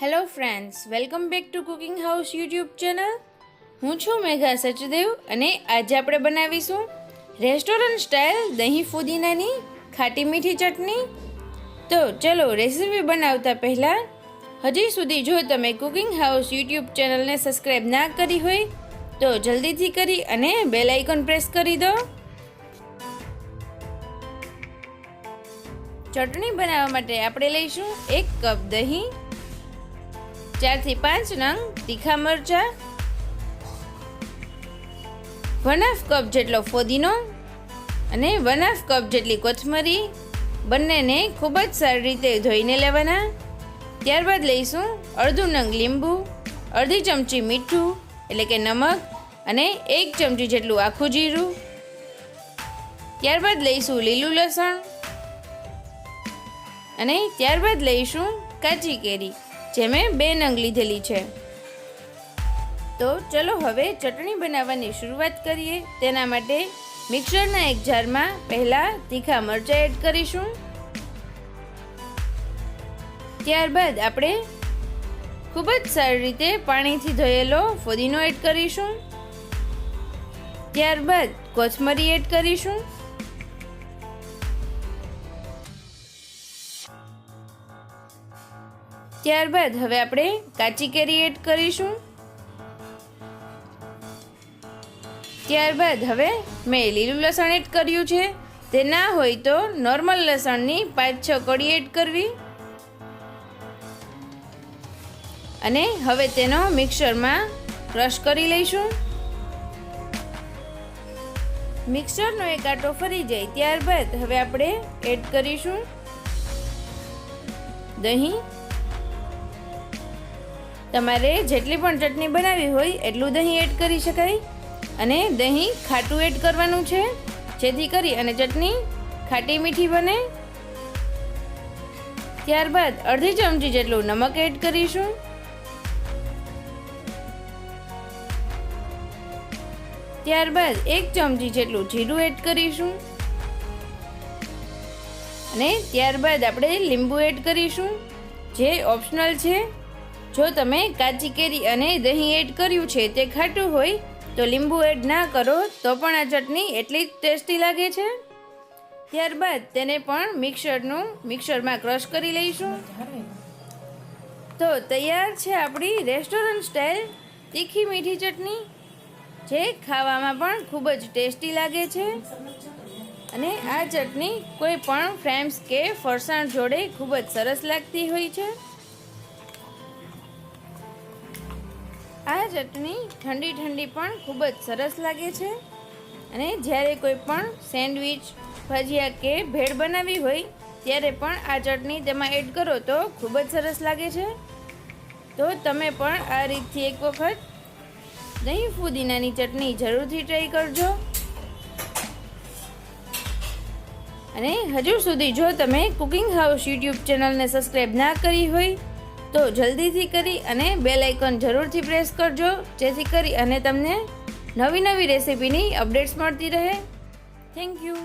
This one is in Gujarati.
Hello friends welcome back to cooking house YouTube channel હું છું મેઘા સચદેવ અને આજે આપણે બનાવીશું રેસ્ટોરન્ટ સ્ટાઇલ દહીં ફુદીનાની ખાટી મીઠી ચટણી. તો ચલો રેસીપી બનાવતા પહેલાં, હજી સુધી જો તમે કુકિંગ હાઉસ યુટ્યુબ ચેનલને સબસ્ક્રાઈબ ના કરી હોય, તો જલ્દીથી કરી અને બેલ આઇકોન પ્રેસ કરી દો. ચટણી બનાવવા માટે આપણે લઈશું એક કપ દહીં ચારથી પાંચ નંગ તીખા મરચાં વન હાફ કપ જેટલો ફોદીનો અને વન હાફ કપ જેટલી કોથમરી. બંનેને ખૂબ જ સારી રીતે ધોઈને લેવાના. ત્યારબાદ લઈશું અડધું નંગ લીંબુ, અડધી ચમચી મીઠું, એટલે કે નમક, અને એક ચમચી જેટલું આખું જીરું. ત્યારબાદ લઈશું લીલું લસણ. અને ત્યારબાદ લઈશું કાચી કેરી. જે મેં બે નંગ લીધેલી છે. તો ચલો હવે ચટણી બનાવવાની શરૂઆત કરીએ. તેના માટે મિક્સરના એક જારમાં પહેલાં તીખા મરચાં એડ કરીશું. ત્યારબાદ આપણે ખૂબ જ સારી રીતે પાણીથી ધોયેલો ફુદીનો એડ કરીશું. ત્યારબાદ કોથમરી એડ કરીશું. ત્યારબાદ હવે આપણે કાચી કેરી એડ કરીશું. ત્યારબાદ હવે મેં લીલું લસણ એડ કર્યું છે. તે ના હોય તો નોર્મલ લસણની પાંચ છ કડી એડ કરવી. અને હવે તેનો મિક્સરમાં ક્રશ કરી લઈશું. મિક્સરનો એક આટો ફરી જાય. ત્યારબાદ હવે આપણે એડ કરીશું. દહીં તમારે જેટલી પણ ચટણી બનાવી હોય એટલું દહીં એડ કરી શકાય. અને દહીં ખાટું એડ કરવાનું છે. જેથી કરી અને ચટણી ખાટી મીઠી બને. ત્યારબાદ અડધી ચમચી જેટલું નમક એડ કરીશું. ત્યારબાદ એક ચમચી જેટલું જીરું એડ કરીશું. અને ત્યારબાદ આપણે લીંબુ એડ કરીશું, જે ઓપ્શનલ છે. જો તમે કાચી કેરી અને દહીં એડ કર્યું છે તે ખાટું હોય તો લીંબુ એડ ના કરો, તો પણ આ ચટણી એટલી જ ટેસ્ટી લાગે છે. ત્યારબાદ તેને પણ મિક્સરનું, મિક્સરમાં ક્રશ કરી લઈશું. તો તૈયાર છે આપણી રેસ્ટોરન્ટ સ્ટાઇલ તીખી મીઠી ચટણી, જે ખાવામાં પણ ખૂબ જ ટેસ્ટી લાગે છે. અને આ ચટણી કોઈ પણ ફ્રેમ્સ કે ફરસાણ જોડે ખૂબ જ સરસ લાગતી હોય છે. આ ચટણી ઠંડી ઠંડી પણ ખૂબ જ સરસ લાગે છે. અને જ્યારે કોઈ પણ સેન્ડવિચ, ભજીયા કે ભેળ બનાવી હોય, ત્યારે પણ આ ચટણી તેમાં એડ કરો તો ખૂબ જ સરસ લાગે છે. તો તમે પણ આ રીતથી એક વખત દહીં ફુદીનાની ચટણી જરૂરથી ટ્રાય કરજો. અને હજુ સુધી જો તમે કુકિંગ હાઉસ યુટ્યુબ ચેનલને સબસ્ક્રાઈબ ના કરી હોય તો જલ્દીથી કરી અને બેલ આઇકન જરૂરથી પ્રેસ કરજો, જેથી કરી અને તમને નવી નવી રેસીપીની અપડેટ્સ મળતી રહે. Thank you